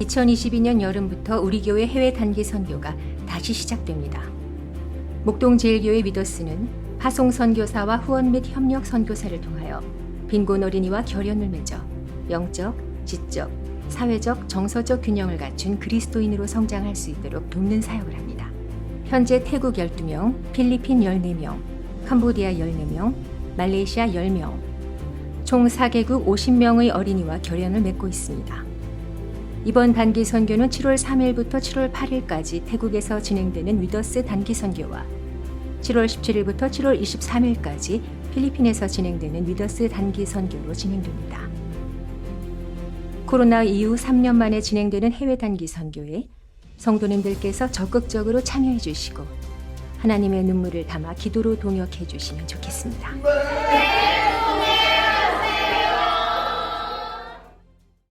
2022년 여름부터 우리 교회 해외 단기 선교가 다시 시작됩니다. 목동 제일교회 위더스는 파송 선교사와 후원 및 협력 선교사를 통하여 빈곤 어린이와 결연을 맺어 영적, 지적, 사회적, 정서적 균형을 갖춘 그리스도인으로 성장할 수 있도록 돕는 사역을 합니다. 현재 태국 12명, 필리핀 14명, 캄보디아 14명, 말레이시아 10명, 총 4개국 50명의 어린이와 결연을 맺고 있습니다. 이번 단기 선교는 7월 3일부터 7월 8일까지 태국에서 진행되는 위더스 단기 선교와 7월 17일부터 7월 23일까지 필리핀에서 진행되는 위더스 단기 선교로 진행됩니다. 코로나 이후 3년 만에 진행되는 해외 단기 선교에 성도님들께서 적극적으로 참여해 주시고 하나님의 눈물을 담아 기도로 동역해 주시면 좋겠습니다.